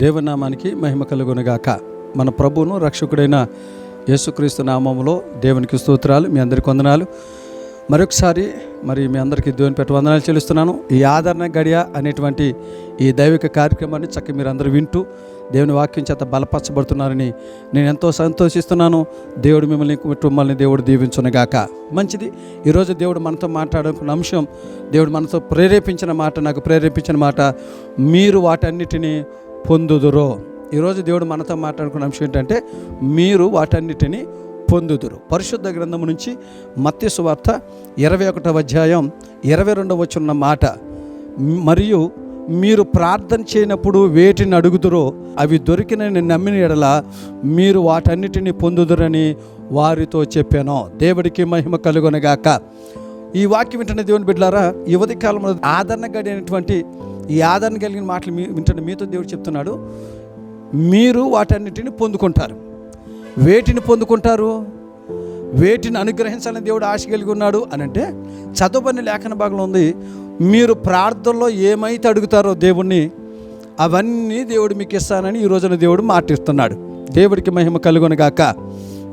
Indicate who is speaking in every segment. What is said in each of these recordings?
Speaker 1: దేవనామానికి మహిమ కలుగునగాక. మన ప్రభువును రక్షకుడైన యేసుక్రీస్తు నామంలో దేవునికి స్తోత్రాలు మీ అందరికి వందనాలు మరొకసారి మరి మీ అందరికీ దేవుని పెట్టి వందనాలు చెల్లిస్తున్నాను. ఈ ఆదరణ గడియ అనేటువంటి ఈ దైవిక కార్యక్రమాన్ని చక్కగా మీరు అందరూ వింటూ దేవుని వాక్యం చేత బలపరచబడుతున్నారని నేను ఎంతో సంతోషిస్తున్నాను. దేవుడు మిమ్మల్ని కుటుంబాలని దేవుడు దీవించునగాక. మంచిది. ఈరోజు దేవుడు మనతో మాట్లాడుకున్న అంశం దేవుడు మనతో ప్రేరేపించిన మాట నాకు ప్రేరేపించిన మాట మీరు వాటన్నిటిని పొందుదురో. ఈరోజు దేవుడు మనతో మాట్లాడుకున్న అంశం ఏంటంటే మీరు వాటన్నిటిని పొందుదురు. పరిశుద్ధ గ్రంథం నుంచి మత్స్య సువార్త ఇరవై ఒకటవ అధ్యాయం ఇరవై రెండవ వచ్చిన మాట మరియు మీరు ప్రార్థన చేయనప్పుడు వేటిని అడుగుదురో అవి దొరికిన నమ్మిన ఎడల మీరు వాటన్నిటిని పొందుదురని వారితో చెప్పాను. దేవుడికి మహిమ కలుగునగాక. ఈ వాక్యం వింటున్న దేవుని బిడ్డలారా యువతి కాలంలో ఆదరణ గడినటువంటి ఈ ఆదరణ కలిగిన మాటలు మీ వింటున్న మీతో దేవుడు చెప్తున్నాడు మీరు వాటన్నిటిని పొందుకుంటారు. వేటిని పొందుకుంటారు? వేటిని అనుగ్రహించాలని దేవుడు ఆశ కలిగి ఉన్నాడు అని అంటే చదవని లేఖన భాగంలో ఉంది మీరు ప్రార్థనలో ఏమైతే అడుగుతారో దేవుణ్ణి అవన్నీ దేవుడు మీకు ఇస్తానని ఈ రోజున దేవుడు మాటిస్తున్నాడు. దేవుడికి మహిమ కలుగొనగాక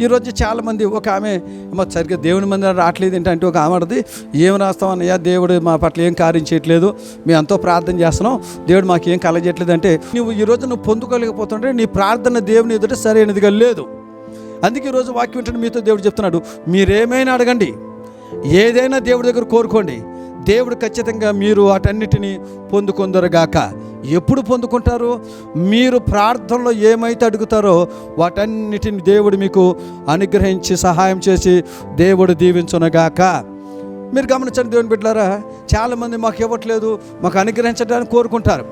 Speaker 1: ఈరోజు చాలామంది ఒక ఆమె ఏమో సరిగ్గా దేవుని మంది రావట్లేదు ఏంటంటే ఒక ఆమె అన్నది ఏం రాస్తామన్నయ్యా దేవుడు మా పట్ల ఏం కార్యం చేయట్లేదు. మేము ఎంతో ప్రార్థన చేస్తున్నాం. దేవుడు మాకు ఏం కలగజేయట్లేదు. అంటే నువ్వు ఈ రోజు నువ్వు పొందుకోలేకపోతుంటే నీ ప్రార్థన దేవుని ఎదుట సరైనదిగా లేదు. అందుకే ఈరోజు వాక్యం ఏంటంటే మీతో దేవుడు చెప్తున్నాడు మీరేమైనా అడగండి. ఏదైనా దేవుడి దగ్గర కోరుకోండి. దేవుడు ఖచ్చితంగా మీరు వాటన్నిటిని పొందుకొందరుగాక. ఎప్పుడు పొందుకుంటారు? మీరు ప్రార్థనలో ఏమైతే అడుగుతారో వాటన్నిటిని దేవుడు మీకు అనుగ్రహించి సహాయం చేసి దేవుడు దీవించునగాక. మీరు గమనించండి దేవుని బిడ్డారా చాలామంది మాకు ఇవ్వట్లేదు మాకు అనుగ్రహించడానికి కోరుకుంటారు.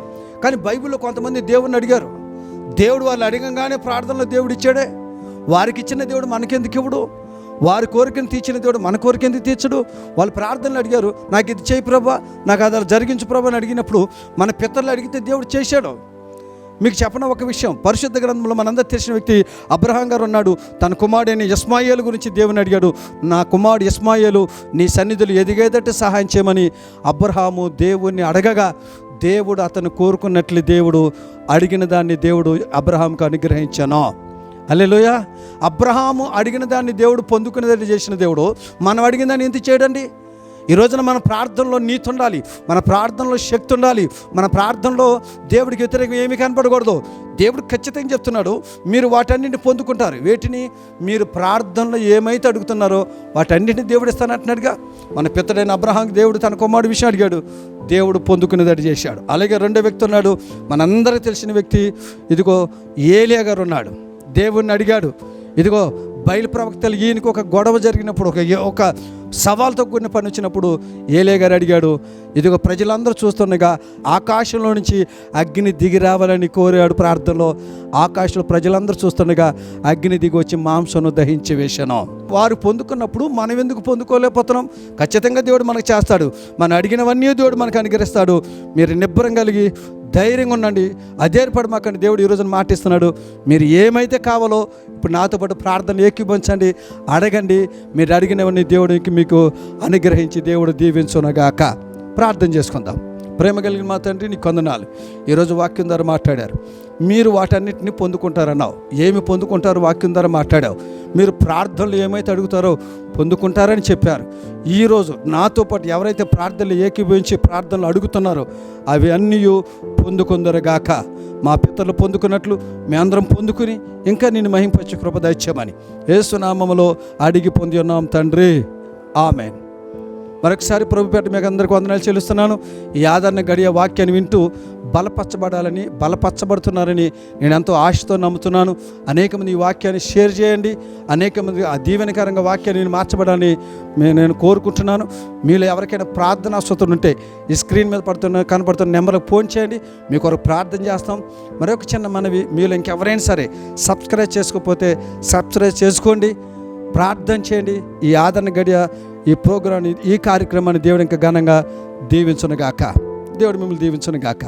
Speaker 1: కానీ బైబిల్లో కొంతమంది దేవుడిని అడిగారు. దేవుడు వాళ్ళు అడగంగానే ప్రార్థనలో దేవుడు ఇచ్చాడే. వారికి ఇచ్చిన దేవుడు మనకెందుకు ఇవ్వడు? వారి కోరికను తీర్చిన దేవుడు మన కోరిక తీర్చడు? వాళ్ళు ప్రార్థనలు అడిగారు నాకు ఇది చేయి ప్రభా నాకు అది జరిగించు ప్రభా అని అడిగినప్పుడు మన పితరులు అడిగితే దేవుడు చేశాడు. మీకు చెప్పిన ఒక విషయం? పరిశుద్ధ గ్రంథంలో మనందరూ తెలిసిన వ్యక్తి అబ్రహాం గారు ఉన్నాడు. తన కుమారుడైన యస్మాయేలు గురించి దేవుని అడిగాడు నా కుమారుడు యస్మాయేలు నీ సన్నిధులు ఎదిగేదట్టు సహాయం చేయమని? అబ్రహాము దేవుణ్ణి అడగగా దేవుడు అతను కోరుకున్నట్లు దేవుడు అడిగిన దాన్ని దేవుడు అబ్రహాంకు అనుగ్రహించాను? అల్లెలోయ అబ్రహాము అడిగిన దాన్ని దేవుడు పొందుకునేది చేసిన దేవుడు. మనం అడిగిన దాన్ని ఎంత చేయడండి? ఈ రోజున మన ప్రార్థనలో నీతి ఉండాలి. మన ప్రార్థనలో శక్తి ఉండాలి. మన ప్రార్థనలో దేవుడికి వ్యతిరేకం ఏమీ కనపడకూడదు. దేవుడు ఖచ్చితంగా చెప్తున్నాడు మీరు వాటన్నింటిని పొందుకుంటారు. వేటిని మీరు ప్రార్థనలో ఏమైతే అడుగుతున్నారో వాటన్నింటిని దేవుడు ఇస్తానంటున్నాడుగా మన పిత్తడైన అబ్రహాం దేవుడు తన కుమారుడు విషయం అడిగాడు. దేవుడు పొందుకునేదటి చేశాడు. అలాగే రెండో వ్యక్తి ఉన్నాడు మనందరికీ తెలిసిన వ్యక్తి. ఇదిగో ఏలియా గారు ఉన్నాడు. దేవుణ్ణి అడిగాడు ఇదిగో బయలు ప్రవక్తలు ఈయనకు ఒక గొడవ జరిగినప్పుడు ఒక ఒక సవాల్తో కూడిన పని వచ్చినప్పుడు ఏలే గారు అడిగాడు ఇదిగో ప్రజలందరూ చూస్తుండగా ఆకాశంలో నుంచి అగ్ని దిగి రావాలని కోరాడు ప్రార్థనలో. ఆకాశంలో ప్రజలందరూ చూస్తుండగా అగ్ని దిగి వచ్చి మాంసను దహించి వేశాను. వారు పొందుకున్నప్పుడు మనం ఎందుకు పొందుకోలేకపోతున్నాం? ఖచ్చితంగా దేవుడు మనకు చేస్తాడు. మనం అడిగినవన్నీ దేవుడు మనకు అనుగ్రహిస్తాడు. మీరు నిబ్బరం కలిగి ధైర్యంగా ఉండండి. అదేర్పడి దేవుడు ఈరోజు మాటిస్తున్నాడు మీరు ఏమైతే కావాలో ఇప్పుడు నాతో పాటు ప్రార్థన ఏకీభవించండి. అడగండి. మీరు అడిగినవన్నీ దేవుడికి మీకు అనుగ్రహించి దేవుడు దీవించునగాక. ప్రార్థన చేసుకుందాం. ప్రేమ కలిగిన మా తండ్రి నీ కొందనాలు ఈరోజు వాక్యం ద్వారా మాట్లాడారు. మీరు వాటన్నిటిని పొందుకుంటారన్నావు. ఏమి పొందుకుంటారు? వాక్యం ద్వారా మాట్లాడావు. మీరు ప్రార్థనలు ఏమైతే అడుగుతారో పొందుకుంటారని చెప్పారు. ఈరోజు నాతో పాటు ఎవరైతే ప్రార్థనలు ఏకీభవించి ప్రార్థనలు అడుగుతున్నారో అవి అన్నీ పొందుకుందరుగాక. మా పిత్తలు పొందుకున్నట్లు మీ అందరం పొందుకుని ఇంకా నేను మహింపచ్చు కృప దయచేయమని. ఏసునామంలో అడిగి పొంది ఉన్నాం తండ్రి. ఆమెన్. మరొకసారి ప్రభుపేట మీకు అందరికీ వందనాలు చెల్లిస్తున్నాను. ఈ ఆదరణ గడియ వాక్యాన్ని వింటూ బలపరచబడాలని బలపరచబడుతున్నారని నేను ఎంతో ఆశతో నమ్ముతున్నాను. అనేక మంది ఈ వాక్యాన్ని షేర్ చేయండి. అనేక మంది ఆ దీవెనకరంగా వాక్యాన్ని నేను మార్చబడాలని నేను కోరుకుంటున్నాను. మీలో ఎవరికైనా ప్రార్థనా స్తోత్రం ఉంటే ఈ స్క్రీన్ మీద పడుతున్న కనపడుతున్న నెంబర్కి ఫోన్ చేయండి. మీ కొరకు ప్రార్థన చేస్తాం. మరొక చిన్న మనవి మీలో ఇంకెవరైనా సరే సబ్స్క్రైబ్ చేసుకోకపోతే సబ్స్క్రైబ్ చేసుకోండి. ప్రార్థన చేయండి. ఈ ఆదరణ గడియ ఈ ప్రోగ్రాన్ని ఈ కార్యక్రమాన్ని దేవుడు ఇంకా ఘనంగా దీవించునుగాక. దేవుడు మిమ్మల్ని దీవించునుగాక.